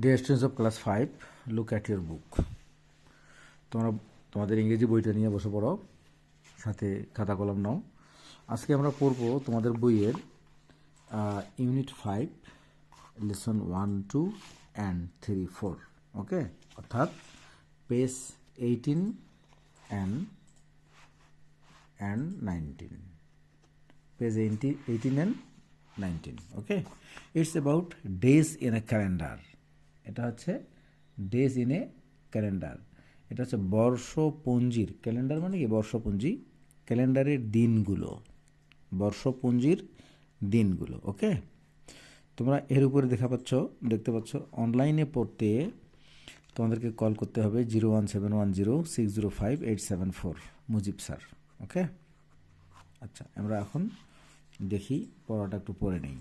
Dear students of class five look at your book তোমরা তোমাদের ইংরেজি বইটা নিয়ে বসে পড়ো, সাথে খাতা কলম নাও। আজকে আমরা পড়ব তোমাদের বইয়ের unit five lesson one two and three four okay অর্থাৎ page eighteen and and nineteen page 18 18 and 19 okay? It's about days in a calendar এটা হচ্ছে ডেজ ইন এ ক্যালেন্ডার এটা হচ্ছে বর্ষপঞ্জির ক্যালেন্ডার মানে কি? বর্ষপঞ্জি, ক্যালেন্ডারের দিনগুলো। বর্ষপঞ্জির দিনগুলো, ওকে? তোমরা এর উপরে দেখা পাচ্ছ, দেখতে পাচ্ছ অনলাইনে পড়তে তোমাদেরকে কল করতে হবে zero one seven one zero six zero five eight seven four Mujib sir okay? আচ্ছা আমরা এখন দেখি, পড়াটা একটু পড়ে নেই।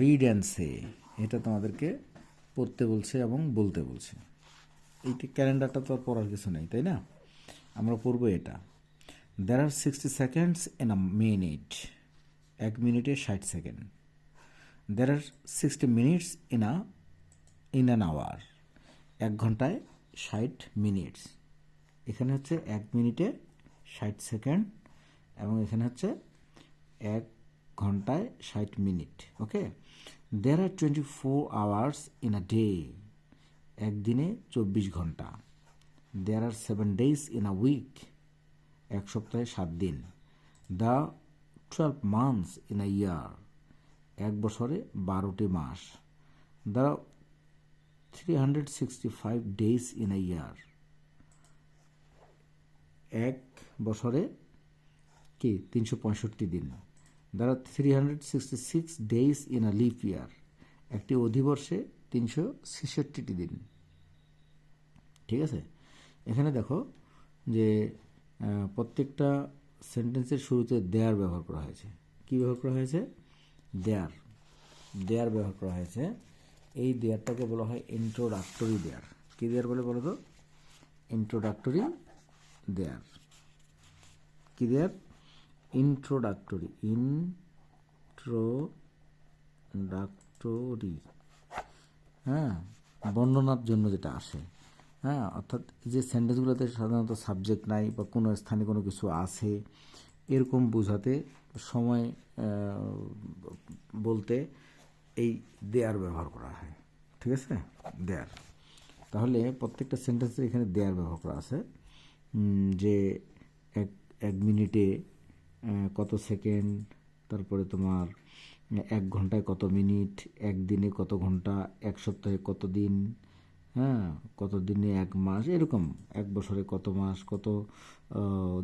রিড অ্যান্ড সে এটা তোমাদেরকে পড়তে বলছে এবং বলতে বলছে। এইটা ক্যালেন্ডারটা তো আর পড়ার কিছু নেই, তাই না? আমরা পড়ব এটা। There are sixty seconds in a minute এক মিনিটে ষাট second. There are sixty minutes in a in an hour এক ঘন্টায় ষাট মিনিটস এখানে হচ্ছে এক মিনিটে ষাট সেকেন্ড এবং এখানে হচ্ছে এক ঘন্টায় ষাট minute, okay? There are twenty four hours in a day একদিনে চব্বিশ ঘণ্টা। There are seven days in a week এক সপ্তাহে সাত দিন। The twelve months in a year এক বছরে বারোটি মাস। The three hundred sixty five days in a year এক বছরে কি? তিনশো পঁয়ষট্টি দিন। দ্বারা three hundred sixty six days in a leap year একটি অধিবর্ষে তিনশো ছেষট্টিটি দিন। ঠিক আছে? এখানে দেখো যে প্রত্যেকটা সেন্টেন্সের শুরুতে দেয়ার ব্যবহার করা হয়েছে। কি ব্যবহার করা হয়েছে? দেয়ার দেয়ার ব্যবহার করা হয়েছে। এই দেয়ারটাকে বলা হয় ইন্ট্রোডাক্টরি দেয়ার কী দেয়ার বলে বলো তো? ইন্ট্রোডাক্টরি দেয়ার কী দেয়ার ইন্ট্রোডাক্টরি ইন্ট্রোডাক্টরি হ্যাঁ বর্ণনার জন্য যেটা আসে হ্যাঁ অর্থাৎ যে সেন্টেন্সগুলোতে সাধারণত সাবজেক্ট নাই বা কোনো স্থানে কোনো কিছু আছে, এরকম বোঝাতে সময় বলতে এই দেয়ার ব্যবহার করা হয়, ঠিক আছে? দেয়ার তাহলে প্রত্যেকটা সেন্টেন্সের এখানে দেয়ার ব্যবহার করা আছে যে এক এক মিনিটে কত সেকেন্ড তারপরে তোমার এক ঘন্টায় কত মিনিট এক দিনে কত ঘণ্টা এক সপ্তাহে কত দিন হ্যাঁ কত দিনে এক মাস এরকম এক বছরে কত মাস কত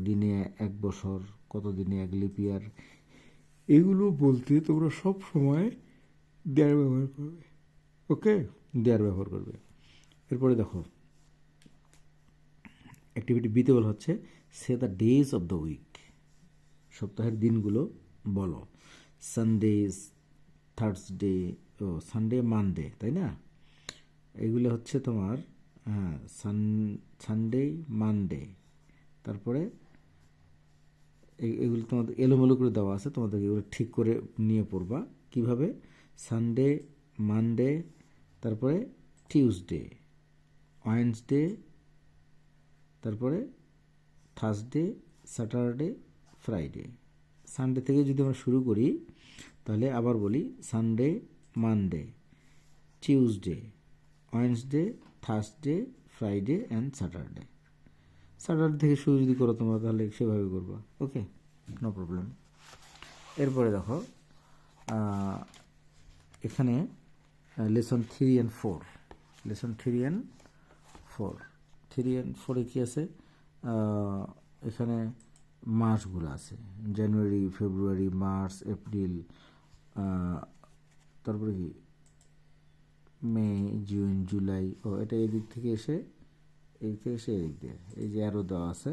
দিনে এক বছর কত দিনে এক লিপিয়ার এগুলো বলতে তোমরা সব সময় দেয়ার ব্যবহার করবে ওকে? দেয়ার ব্যবহার করবে। এরপরে দেখো অ্যাক্টিভিটি বিতে বলা হচ্ছে say the days of the week সপ্তাহের দিনগুলো বলো। সানডেজ থার্সডে ও সানডে মানডে তাই না? এগুলো হচ্ছে তোমার হ্যাঁ সান সানডে মানডে তারপরে এগুলো তোমাদের এলোমেলো করে দেওয়া আছে তোমাদের এগুলো ঠিক করে নিয়ে পড়বা। কীভাবে? সানডে মানডে তারপরে টিউসডে ওয়েন্সডে তারপরে থার্সডে স্যাটারডে ফ্রাইডে সানডে থেকে যদি আমরা শুরু করি, তাহলে আবার বলি Sunday Monday Tuesday Wednesday Thursday Friday and Saturday Saturday থেকে শুরু যদি করো তোমরা, তাহলে সেভাবে করবা। ওকে নো প্রবলেম এরপরে দেখো এখানে lesson three and four lesson three and four three and ফোরে কী আছে? এখানে মাসগুলো আছে। জানুয়ারি ফেব্রুয়ারি মার্চ এপ্রিল তারপরে কি? মে জুন জুলাই ও এটা এদিক থেকে এসে এই থেকে এসে এদিক দিয়ে। এই যে আরও দেওয়া আছে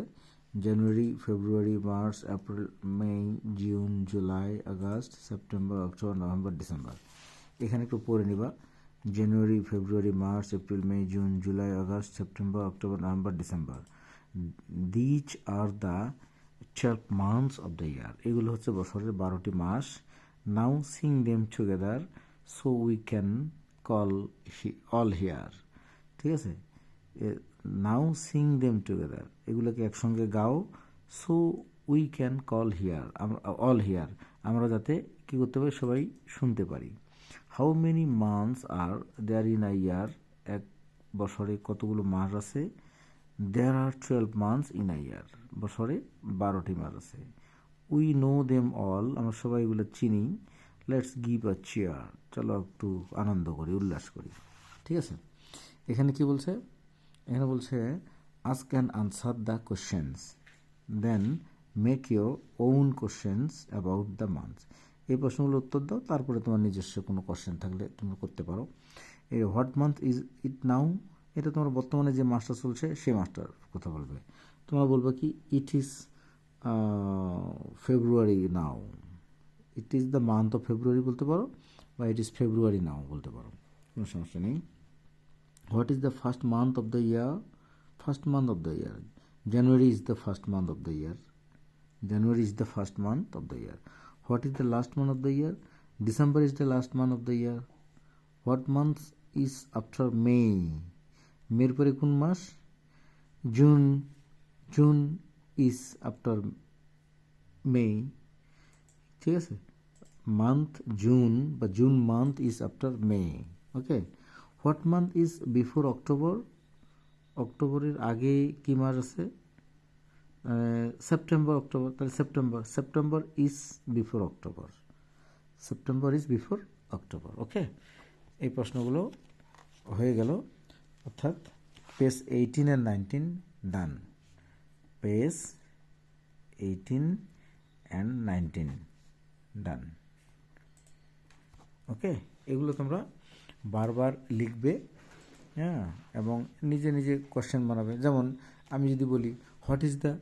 January February March April May June July August September October November December এখানে একটু পড়ে নিবা। January February March April May June July August September October November December these are the twelve months of the year এগুলো হচ্ছে বছরের বারোটি মাস। Now sing them together so we can call he all here ঠিক আছে? Now sing them together এগুলোকে একসঙ্গে গাও so we can call here all here আমরা যাতে কী করতে পারি? সবাই শুনতে পারি। How many months are there in a year এক বছরে কতগুলো মাস আছে? There are twelve months in a year বছরে বারোটি মাস আছে। উই নো দেম অল আমরা সবাই এগুলো চিনি। লেটস গিভ আ চেয়ার চলো একটু আনন্দ করি, উল্লাস করি। ঠিক আছে? এখানে কি বলছে? এখানে বলছে ask can answer the questions then make your own questions about the months এই প্রশ্নগুলো উত্তর দাও, তারপরে তোমার নিজস্ব কোনো কোশ্চেন থাকলে তুমি করতে পারো। এই what month is it now এটা তোমার বর্তমানে যে মাসটা চলছে, সেই মাসটার কথা বলবে। তোমরা বলবে কি it is February now it is the month of February বলতে পারো, বা ইট ইজ ফেব্রুয়ারি নাও বলতে পারো। কোনো সমস্যা নেই। What is the first month of the year first month of the year January is the first month of the year January is the first month of the year what is the last month of the year December is the last month of the year what month is after May মের পরে কোন মাস? June June is after May ঠিক আছে? Month June বা June month is after May okay what month is before October অক্টোবরের আগে কি মাস আছে? সেপ্টেম্বর অক্টোবর তাহলে September September is before October September is before October okay এই প্রশ্নগুলো হয়ে গেল। অর্থাৎ page eighteen and nineteen done page eighteen and nineteen done okay এগুলো তোমরা বারবার লিখবে হ্যাঁ এবং নিজে নিজে কোশ্চেন বানাবে। যেমন আমি যদি বলি what is the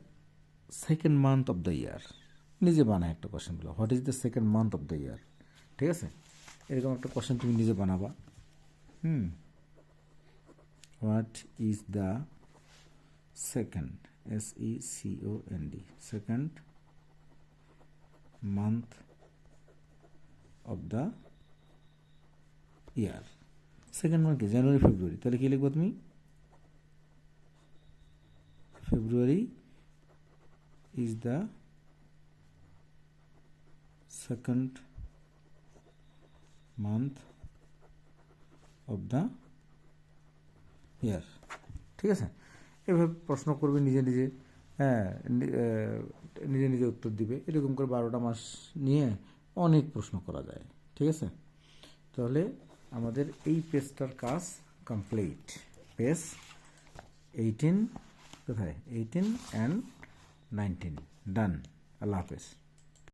second month of the year নিজে বানায় একটা কোশ্চেন বলো what is the second month of the year ঠিক আছে? এরকম একটা কোশ্চেন তুমি নিজে বানাবা। হুম। What is the second S E C O N D second month of the year second month কি জানুয়ারি ফেব্রুয়ারি তাহলে কি লিখব তুমি? February is the second month of the year ঠিক আছে? এভাবে প্রশ্ন করবে নিজে নিজে হ্যাঁ নিজে নিজে উত্তর দিবে। এরকম করে বারোটা মাস নিয়ে অনেক প্রশ্ন করা যায়, ঠিক আছে? তাহলে আমাদের এই পেজটার কাজ কমপ্লিট পেজ এইটিন কোথায়? এইটিন অ্যান্ড নাইনটিন ডান আল্লাহ হাফেজ।